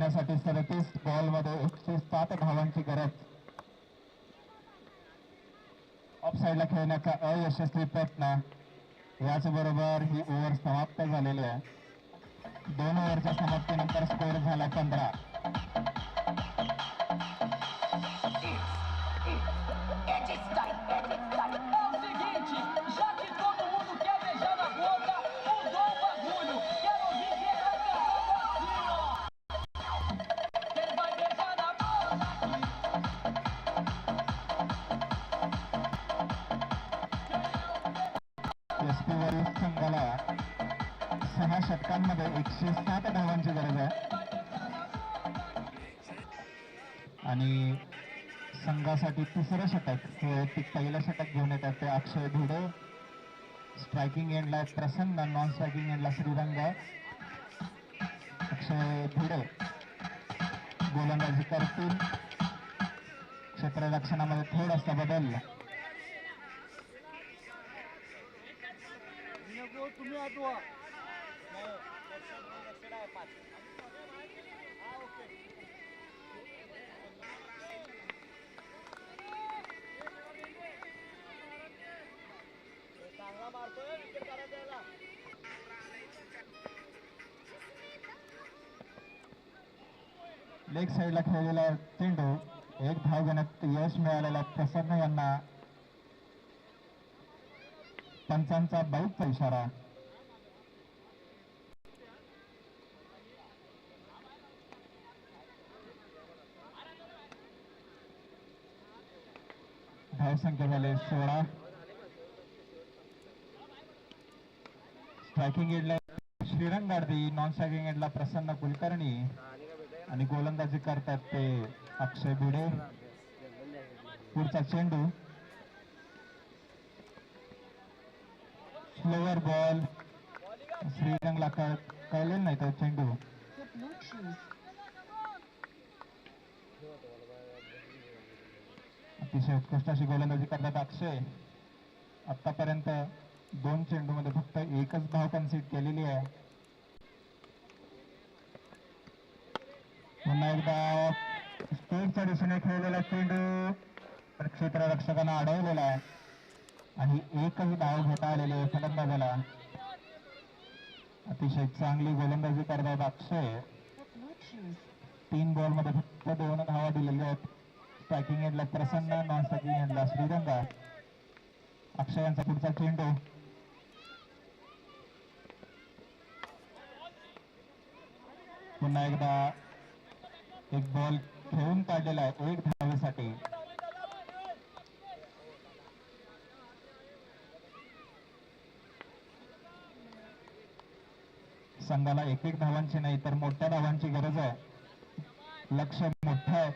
करण्यासाठी सदतीस बॉलमध्ये एकशे सात धावांची गरज. ऑफसाईडला खेळण्याचा अयशस्वी प्रयत्न. याचबरोबर ही ओव्हर समाप्त झालेली आहे. दोन ओव्हरच्या समाप्तीनंतर स्कोअर झाला पंधरा. सहा एकशे सात धावांची गरज आहे. आणि संघासाठी तिसरं षटक हे ते पहिलं षटक घेऊन येतात ते अक्षय भिडे. स्ट्रायकिंग एंडला प्रसन्न नॉन स्ट्रायकिंग एंडला श्रीरंग. अक्षय भिडे गोलंदाजी करतील. क्षेत्ररक्षणामध्ये थोडासा बदल. लेग साईडला खेळलेला चेंडू एक धाव घेण्यात यश मिळालेला प्रसन्न यांना पंचांचा बाईकचा इशारा. धावसंख्या झाले सोळा. स्ट्रायकिंग एडला श्रीरंग गाडदी नॉन स्ट्रायकिंग एडला प्रसन्न कुलकर्णी. आणि गोलंदाजी करतात ते अक्षय भिडे. पुढचा चेंडू. स्लोअर बॉल श्रीरंगला कळले नाही तो चेंडू. अतिशय उत्कृष्ट अशी गोलंदाजी करतात अक्षय. आतापर्यंत दोन चेंडूमध्ये फक्त एकच धाव कन्सीड केलेली आहे. पुन्हा एकदा स्टेटच्या दिशेने खेळलेला चेंडू. पण क्षेत्ररक्षकांना अडवलेला आहे. आणि एकही धाव घेता आलेले फलंदाजाला. अतिशय चांगली गोलंदाजी करतात अक्षय. तीन बॉलमध्ये फक्त दोन धावा दिलेल्या आहेत. स्ट्रायकिंग एंडला प्रसन्न नॉन स्ट्रायकिंग एंडला श्रीरंगा. अक्षय यांचा पुढचा चेंडू. पुन्हा एकदा एक बॉल खेळून काढलेला आहे एक धावेसाठी. संघाला एक एक धावांची नाही तर मोठ्या धावांची गरज आहे. लक्ष मोठं आहे.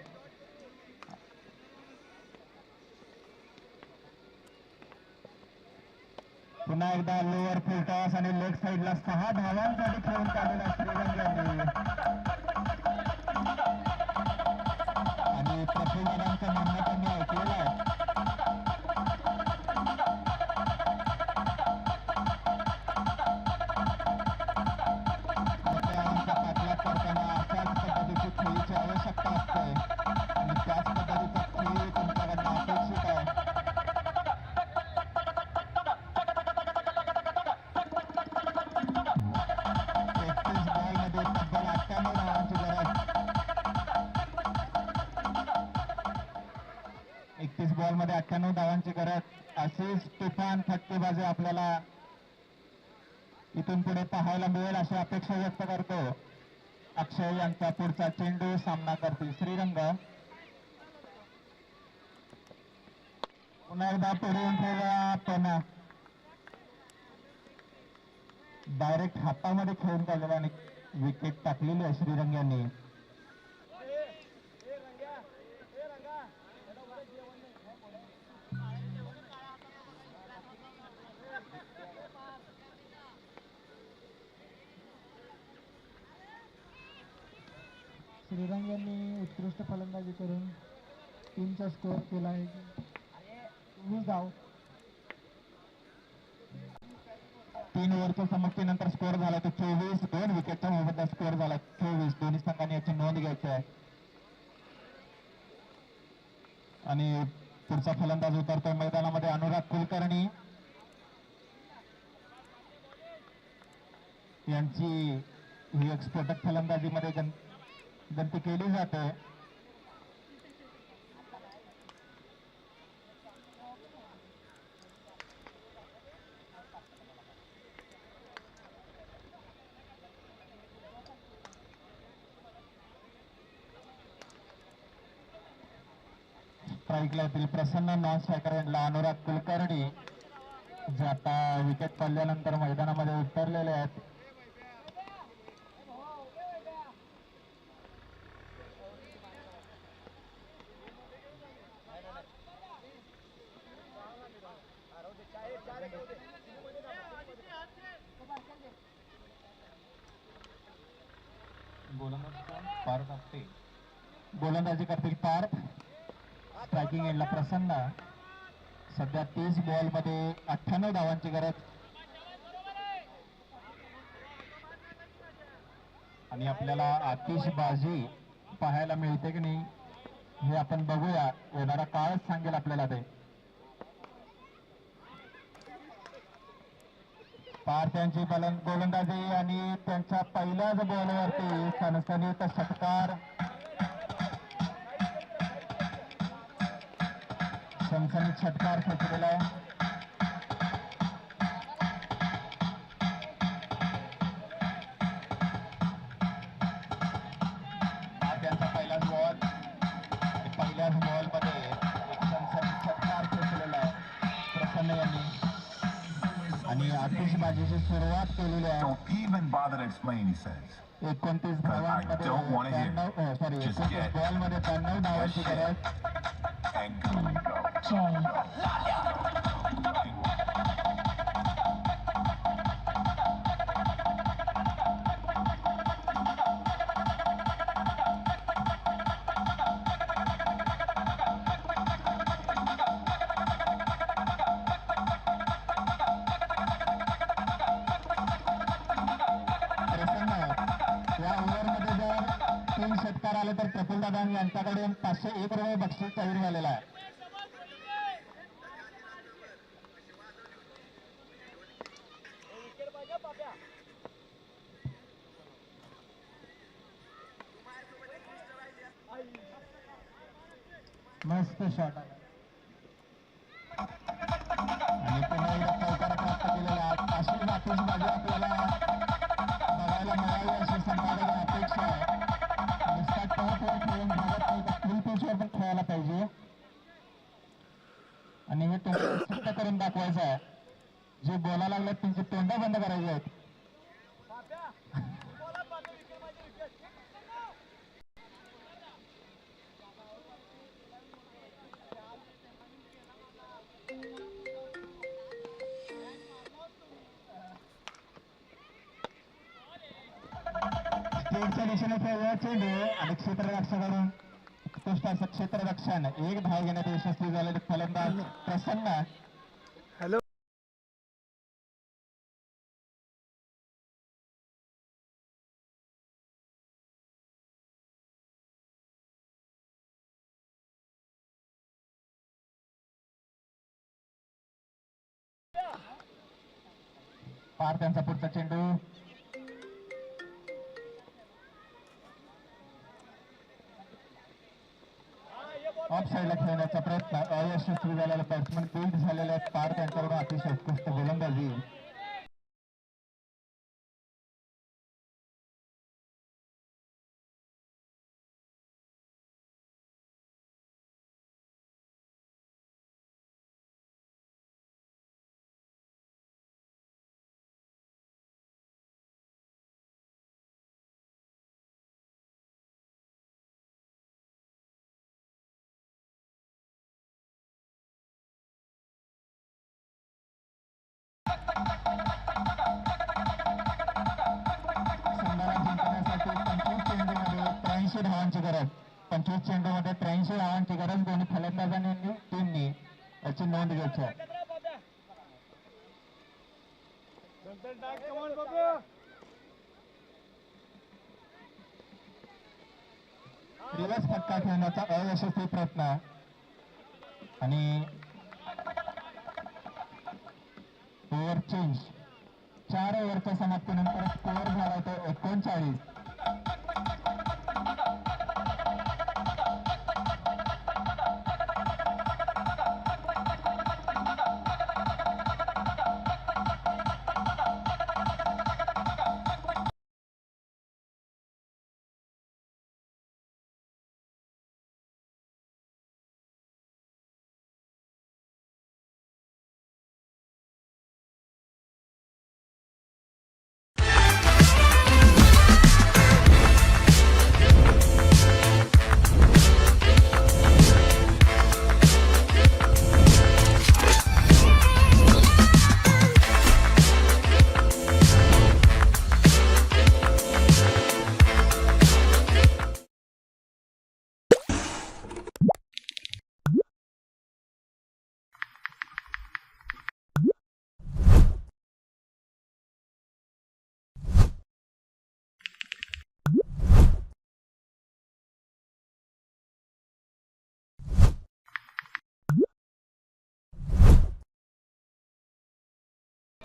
पुन्हा एकदा लोअर फुलटॉस आणि लेग साईडला सहा धावांसाठी खेळून काढलेला श्रीरंग यांनी आणि आपल्याला इथून पुढे पाहायला मिळेल अशी अपेक्षा व्यक्त करतो. अक्षय यांचा पुढचा चेंडू सामना करतील श्रीरंग. पुन्हा एकदा पुढे येऊन पण डायरेक्ट हातामध्ये खेळून काढलेला आणि विकेट टाकलेली आहे श्रीरंग यांनी. श्रीरंग यांनी उत्कृष्ट फलंदाजी करून टीमचा स्कोअर केला आहे वीस धाव तीन ओव्हरच्या समाप्तीनंतर स्कोअर झाला तर चोवीस. दोन विकेटचा मोबदला स्कोअर झाला चोवीस. दोन्ही संघांनी याची नोंद घ्यायची आहे. आणि पुढचा फलंदाज उतरतोय मैदानामध्ये अनुराग कुलकर्णी. यांची ही एक स्फोटक फलंदाजीमध्ये गण केली जाते. स्ट्राईकला येतील प्रसन्न नॉन यांना अनुराग कुलकर्णी जे आता विकेट पडल्यानंतर मैदानामध्ये उतरलेले आहेत. गोलंदाजी करतील पार्थ ट्रॅकिंग एंडला प्रसन्न. सध्या तीस बॉलमध्ये अठ्ठ्याण्णव धावांची गरज. आणि आपल्याला आतिषबाजी पाहायला मिळते की नाही हे आपण बघूया. येणारा काळच सांगेल आपल्याला ते. पार्थ यांची गोलंदाजी आणि त्यांच्या पहिल्याच बॉलवरती सणसणीत षटकार सणसणीत षटकार खेचलेला आहे. त्यांचा पहिलाच बॉल पहिल्याच बॉलमध्ये एक सणसणीत षटकार खेचलेला आहे. प्रसन्न यांनी. आणि आतिषबाजीची सुरुवात केलेली आहे. एकोणतीस धावांमध्ये सॉरी एकोणतीस get. बॉलमध्ये त्र्याण्णव धावांची गरज. 叫 मस्त शॉट आणि पुन्हा एकदा चौकार प्राप्त केलेला आहे. अशी बाकीची बाजू आपल्याला बघायला मिळावी अशी समाधान अपेक्षा आहे. नुसता टॉप वर खेळून भागत नाही तर फुल पिचवर पण खेळायला पाहिजे. आणि हे तुम्हाला सिद्ध करून दाखवायचं आहे. जे बोलायला लागलेत त्यांची तोंड बंद करायची आहेत. स्टेटच्या दिशेने खेळलेला चेंडू आणि क्षेत्ररक्षकाकडून उत्कृष्ट असं क्षेत्ररक्षण एक धाव घेण्यात यशस्वी झालेले फलंदाज प्रसन्न पार त्यांचा पुढचा चेंडू साईडला खेळण्याचा प्रयत्न. अयशस्वी झालेला बॅट्समन बिल्ड झालेला आहेत. पार त्यांच्याकडून अतिशय उत्कृष्ट गोलंदाजी. त्र्याऐंशी धावांची गरज पंचवीस चेंडूमध्ये त्र्याऐंशी धावांची गरज दोन्ही फलंदाजांनी टीमनी याची नोंद घ्यायची आहे. रिवर्स फटका खेळण्याचा अयशस्वी प्रयत्न. आणि ओव्हर चेंज. चार ओव्हरच्या समाप्तीनंतर स्कोअर झाला तो एकोणचाळीस.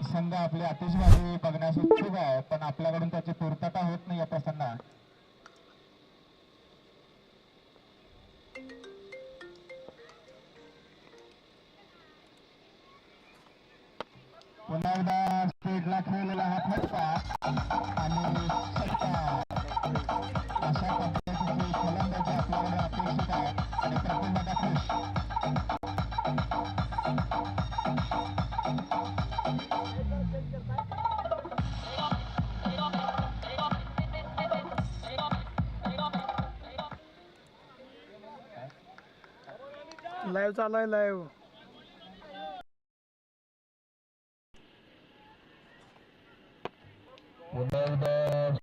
संघ आपली आतिषबाजी बघण्यास उत्सुक आहे पण आपल्याकडून त्याची पूर्तता होत नाही या प्रसंगा पुन्हा एकदा स्पीडला खेळलेला हा फटका आणि लाईव्ह चालू आहे लाईव्ह. उदर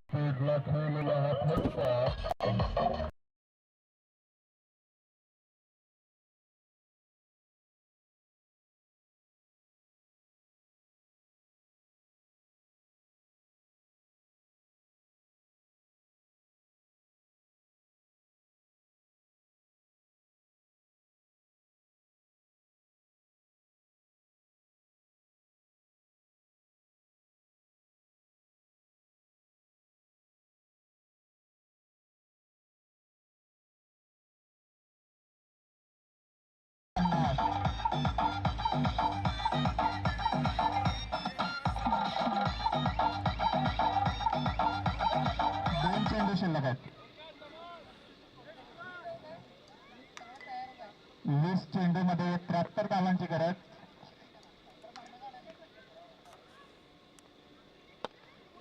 दोन चेंडू शिल्लक आहेत वीस चेंडू मध्ये त्र्याहत्तर धावांची गरज.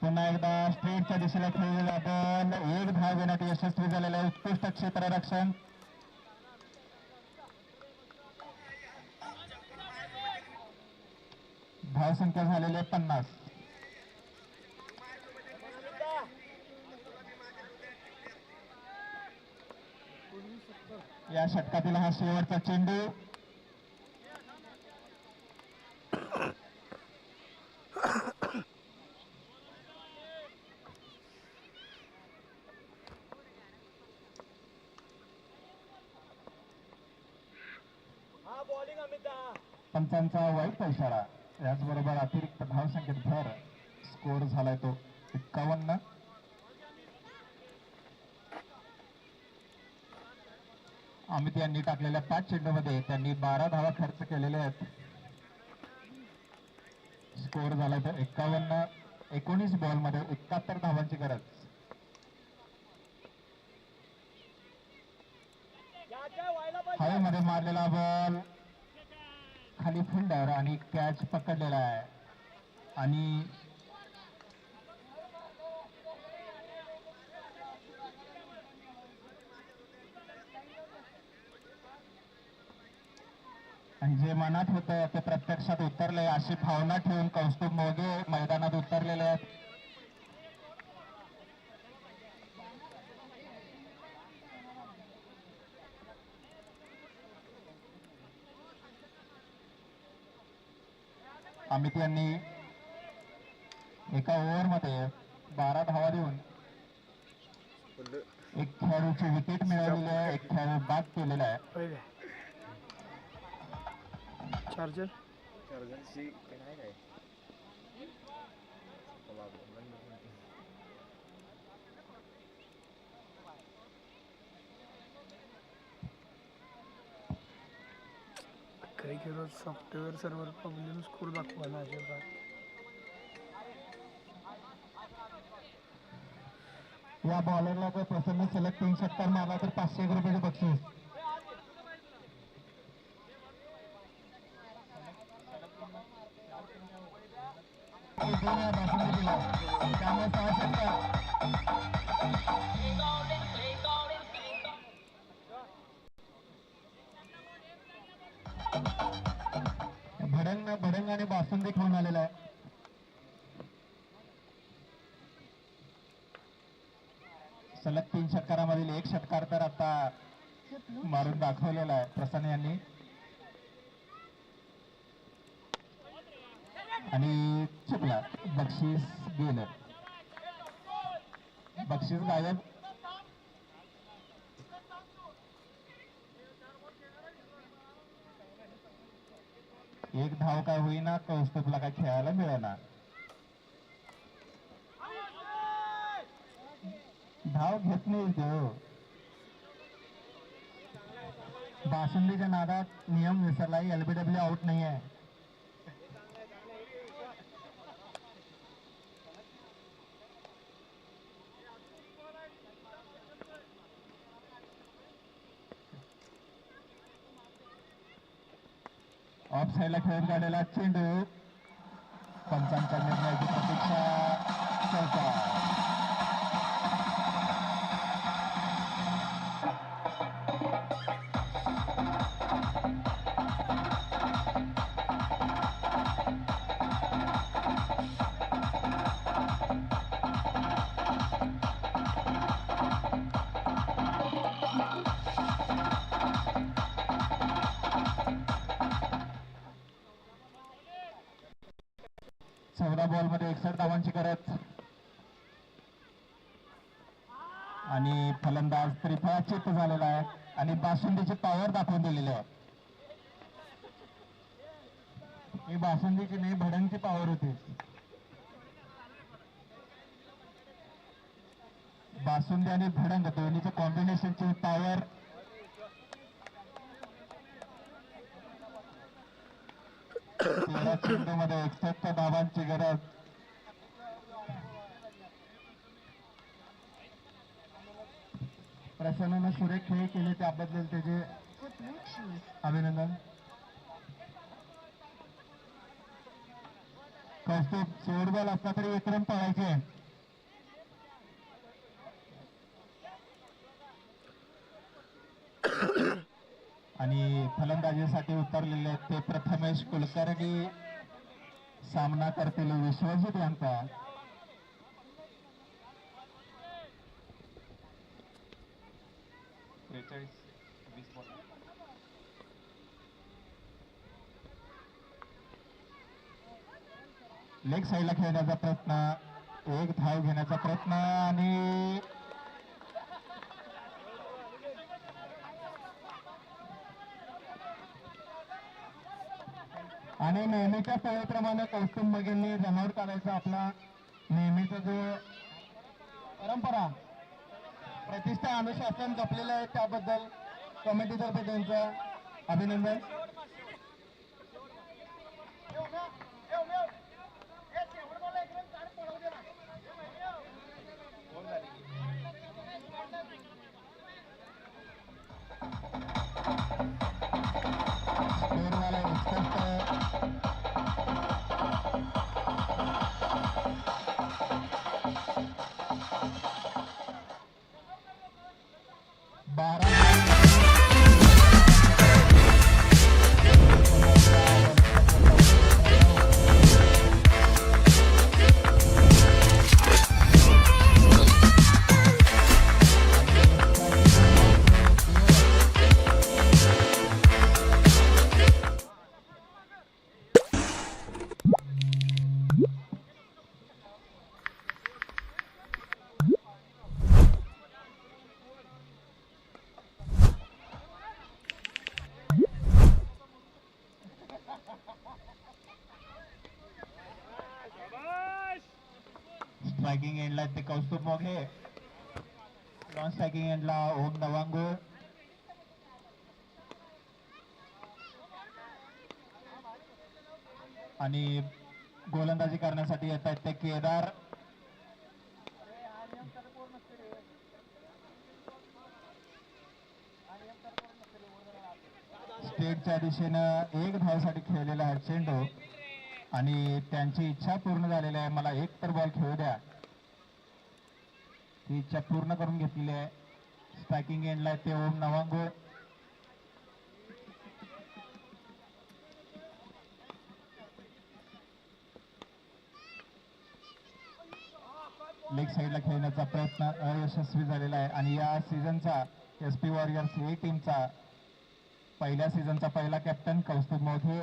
पुन्हा एकदा स्ट्रेटच्या दिशेला खेळलेला बॉल एक धाव घेण्यात यशस्वी झालेला उत्कृष्ट उत्कृष्ट क्षेत्ररक्षण. धावसंख्या झालेली आहे पन्नास. या षटकातील हा शेवटचा चेंडू. पंचांचा वाईट इशारा. याचबरोबर अतिरिक्त धावसंख्येत भर स्कोर झालाय तो एक्कावन्न अमित यांनी टाकलेल्या पाच चेंडूमध्ये त्यांनी बारा धावा खर्च केलेले आहेत. स्कोर झाला तो एक्कावन्न एकोणीस बॉलमध्ये एकाहत्तर धावांची गरज. हवेमध्ये मारलेला बॉल खाली फिल्डर आणि कॅच पकडलेला आहे. आणि जे मनात होतं ते प्रत्यक्षात उतरले अशी भावना ठेवून कौस्तुभ मोगे मैदानात उतरलेले आहेत. अमित यांनी एका ओव्हरमध्ये बारा धावा देऊन एक खेळाडूची विकेट मिळवलेली आहे एक खेळाडू बाद केलेला आहे. होय काय काही काही सॉफ्टवेअर सर्व्हर प्रॉब्लेम स्कोर दाखवा ना अजिबात. या बॉलरला जर प्रसन्न सलग तीन षटकार मारला तर पाचशे एक रुपयाचे बक्षीस. त्यामुळे सहा षटकार भडंग भडंग आणि बासुंदी खाऊन आलेला आहे. सलग तीन षटकारामधील एक षटकार तर आता मारून दाखवलेला आहे प्रसन्न यांनी. आणि चुकला बक्षीस गेलं. बक्षीस गायब. एक धाव का काय होईना कौस्तुभला काय खेळायला मिळेना धाव घेत नाही तो बासुंदीच्या नादात नियम विसरला एलबीडब्ल्यू आउट नहीं आहे साईडला खेळून काढलेला चेंडू पंचांच्या निर्णयाची प्रतीक्षा चौका चौदा बॉलमध्ये एकसष्ट धावांची गरज. आणि फलंदाज त्रिफळाचित झालेला आहे. आणि बासुंदीची पॉवर दाखवून दिलेली आहे. ही बासुंदीची नाही भडंगची पॉवर होती. बासुंदी आणि भडंग दोन्हीचं कॉम्बिनेशनची पॉवर तेरा मध्ये एकसष्ट धावांची गरज. प्रसन्नानं सुरेख खेळ केले त्याबद्दल त्याचे अभिनंदन. कौस्तुभ शेवट असला तरी विक्रम पळायचे आणि फलंदाजीसाठी उतरलेले आहेत ते प्रथमेश कुलकर्णी. सामना करतील विश्वजित यांचा. लेग साईडला खेळण्याचा प्रयत्न एक धाव घेण्याचा प्रयत्न आणि आणि नेहमीच्या सोयीप्रमाणे कौस्तुभ मगेंनी जनावर काढायचा आपला नेहमीचा जो परंपरा प्रतिष्ठा अनुशासन जपलेलं आहे त्याबद्दल कमिटीतर्फे त्यांचं अभिनंदन. स्ट्रायकिंग एंडला ते कौस्तुभ मोघे नॉन स्ट्रायकिंग एंडला ओम नवांगो आणि गोलंदाजी करण्यासाठी येत आहेत ते केदार स्टेटच्या दिशेनं एक धावसाठी खेळलेला आहे चेंडू आणि त्यांची इच्छा पूर्ण झालेली आहे. मला एक तर बॉल खेळू द्या. ती इच्छा पूर्ण करून घेतलेली आहे. स्ट्रायकिंग एंडला ते ओम नवांगुळ. लेग साईडला खेळण्याचा प्रयत्न अयशस्वी झालेला आहे. आणि या सीझनचा एस पी वॉरियर्स ए टीमचा पहिल्या सीझनचा पहिला कॅप्टन कौस्तुभ मोठे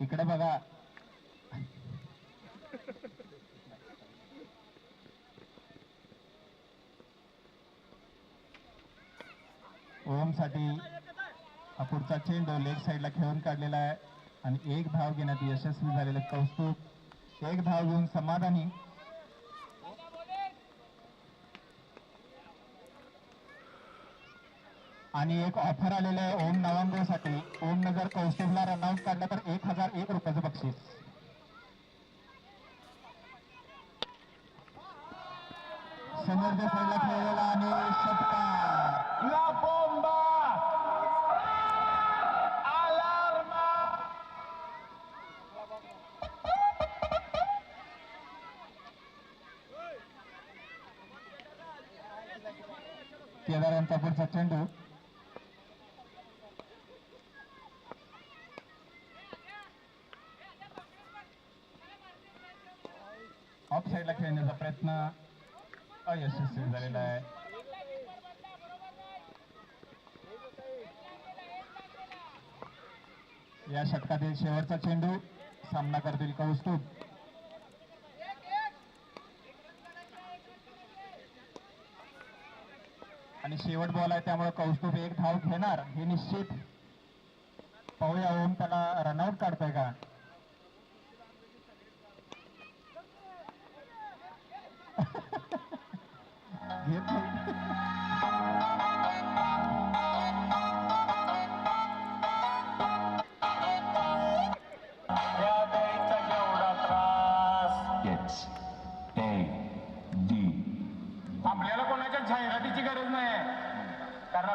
इकडे बघा. ओम हा पुढचा चेंडू लेग साईडला खेळून काढलेला आहे. आणि एक धाव घेण्यात यशस्वी झालेलं कौस्तुभ. एक धाव घेऊन समाधानी. आणि एक ऑफर आलेलं आहे ओम नवांगोसाठी. ओमनं जर कौस्तुभला रनआउट काढलं तर एक हजार एक रुपयाचं बक्षीस. समोरच्या साईडला खेळलेला आणि षटकार केदार यांचा पुढचा चेंडू. ऑफ साईडला खेळण्याचा प्रयत्न अयशस्वी झालेला आहे. या षटकातील शेवटचा चेंडू सामना करतील कौस्तुभ. आणि शेवट बॉल आहे त्यामुळे कौस्तुभ एक धाव घेणार हे निश्चित. पाहूया ओम त्याला रनआउट काढतोय का?